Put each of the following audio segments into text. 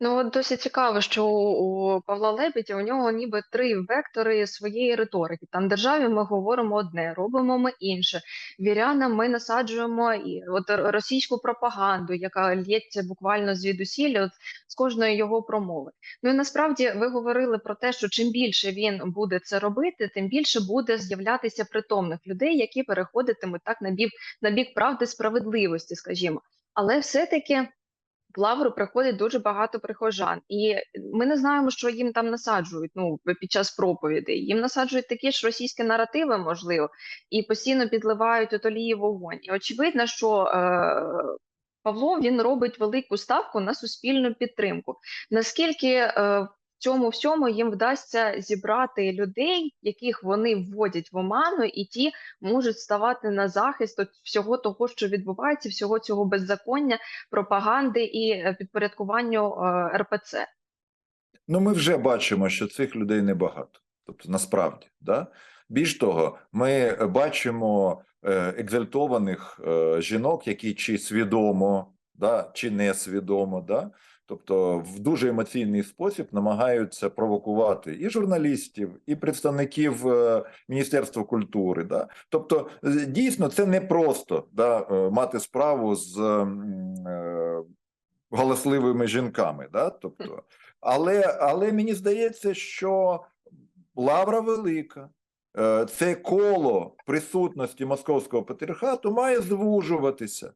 Ну, от досить цікаво, що у Павла Лебедя у нього ніби три вектори своєї риторики. Там державі ми говоримо одне, робимо ми інше. Вірянам ми насаджуємо і от російську пропаганду, яка лється буквально звідусіль, от з кожної його промови. Ну і насправді ви говорили про те, що чим більше він буде це робити, тим більше буде з'являтися притомних людей, які переходитимуть так на бік на бік правди справедливості, скажімо. Але все-таки в лавру приходить дуже багато прихожан, і ми не знаємо, що їм там насаджують. Ну під час проповідей. Їм насаджують такі ж російські наративи, можливо, і постійно підливають отолії вогонь. І очевидно, що е, Павло він робить велику ставку на суспільну підтримку. Наскільки е, цьому всьому їм вдасться зібрати людей, яких вони вводять в оману, і ті можуть ставати на захист от всього того, що відбувається, всього цього беззаконня, пропаганди і е, підпорядкуванню е, РПЦ. Ну, ми вже бачимо, що цих людей небагато. Тобто, насправді, да? більш того, ми бачимо е, екзальтованих жінок, які чи свідомо, да, чи несвідомо, да? Тобто в дуже емоційний спосіб намагаються провокувати і журналістів, і представників е, Міністерства культури. Да? Тобто, дійсно, це не просто да, е, мати справу з е, галасливими жінками. Да? Тобто, але, але мені здається, що лавра велика. Е, Це коло присутності московського патріархату має звужуватися.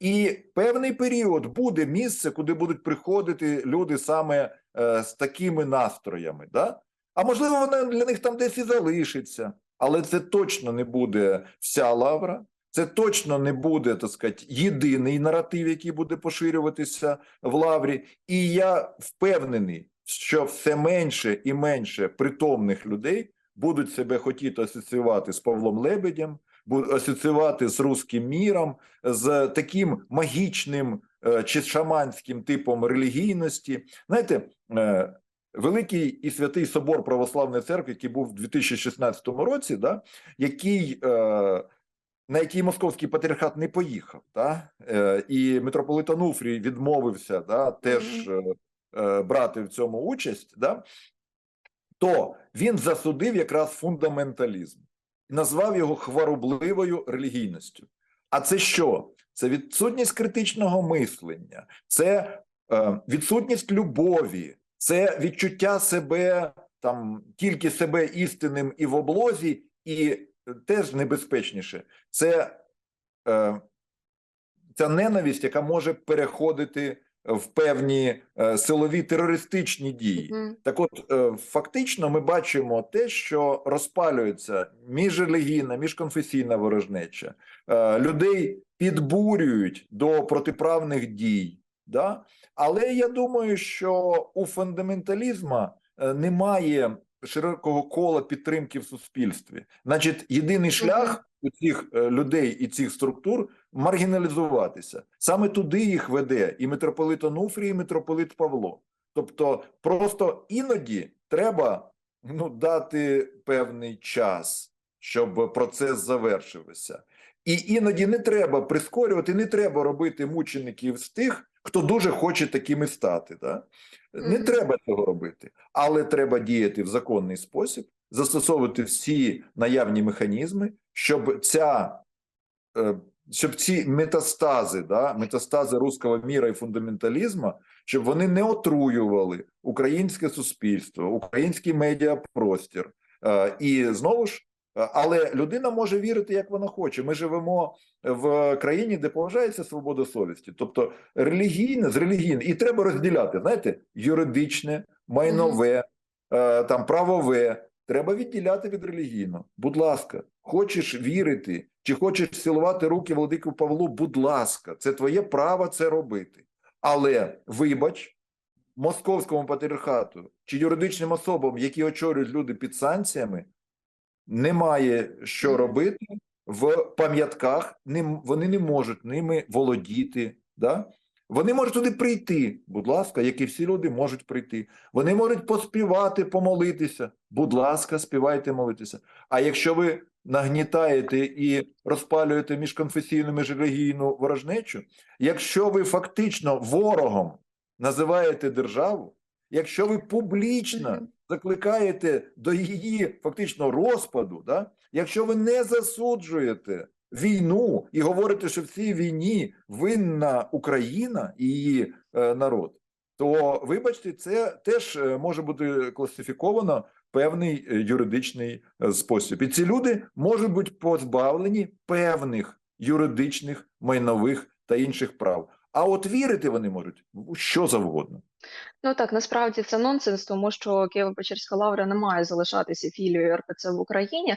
І певний період буде місце, куди будуть приходити люди саме е, з такими настроями. Да? А можливо, вона для них там десь і залишиться. Але це точно не буде вся лавра. Це точно не буде, так сказати, єдиний наратив, який буде поширюватися в лаврі. І я впевнений, що все менше і менше притомних людей будуть себе хотіти асоціювати з Павлом Лебедем, асоціювати з руським міром, з таким магічним е, чи шаманським типом релігійності. Знаєте, е, Великий і святий собор Православної церкви, який був в 2016 році, да, який е, на який московський патріархат не поїхав, да? е, і митрополит Ануфрій відмовився да, теж е, е, брати в цьому участь, да? то він засудив якраз фундаменталізм назвав його хворобливою релігійністю. А це що? Це відсутність критичного мислення, це е, відсутність любові, це відчуття себе там тільки себе істинним і в облозі, і е, теж небезпечніше. Це е, ця ненависть, яка може переходити в певні е, силові терористичні дії. Мгм. Так, от е, фактично, ми бачимо те, що розпалюється міжрелігійна, міжконфесійна ворожнеча, Е, людей підбурюють до протиправних дій. Да? Але я думаю, що у фундаменталізму немає широкого кола підтримки в суспільстві. Значить, єдиний шлях у цих людей і цих структур маргіналізуватися. Саме туди їх веде і митрополит Онуфрій, і митрополит Павло. Тобто, просто іноді треба ну, дати певний час, щоб процес завершився. І іноді не треба прискорювати, не треба робити мучеників з тих, хто дуже хоче такими стати. Да? Не треба цього робити, але треба діяти в законний спосіб, застосовувати всі наявні механізми, щоб ця е, щоб ці метастази, да, метастази руського міра і фундаменталізму, щоб вони не отруювали українське суспільство, український медіапростір. Е, І знову ж, е, але людина може вірити, як вона хоче. Ми живемо в країні, де поважається свобода совісті, тобто релігійне з релігійним, і треба розділяти, знаєте, юридичне, майнове, е, там правове. Треба відділяти від релігійного. Будь ласка, хочеш вірити, чи хочеш цілувати руки Владику Павлу, будь ласка, це твоє право це робити. Але вибач московському патріархату чи юридичним особам, які очолюють люди під санкціями, немає що робити в пам'ятках. Вони не можуть ними володіти. Да? Вони можуть туди прийти, будь ласка, як і всі люди можуть прийти. Вони можуть поспівати, помолитися. Будь ласка, співайте, молитися. А якщо ви нагнітаєте і розпалюєте міжконфесійну міжрелігійну ворожнечу, якщо ви фактично ворогом називаєте державу, якщо ви публічно закликаєте до її фактично розпаду, да? якщо ви не засуджуєте війну і говорите, що в цій війні винна Україна і її е, народ, то вибачте, це теж е, може бути класифіковано певний е, юридичний е, спосіб. І ці люди можуть бути позбавлені певних юридичних, майнових та інших прав. А от вірити вони можуть в що завгодно. Ну так, насправді це нонсенс, тому що Києво-Печерська лавра не має залишатися філією РПЦ в Україні.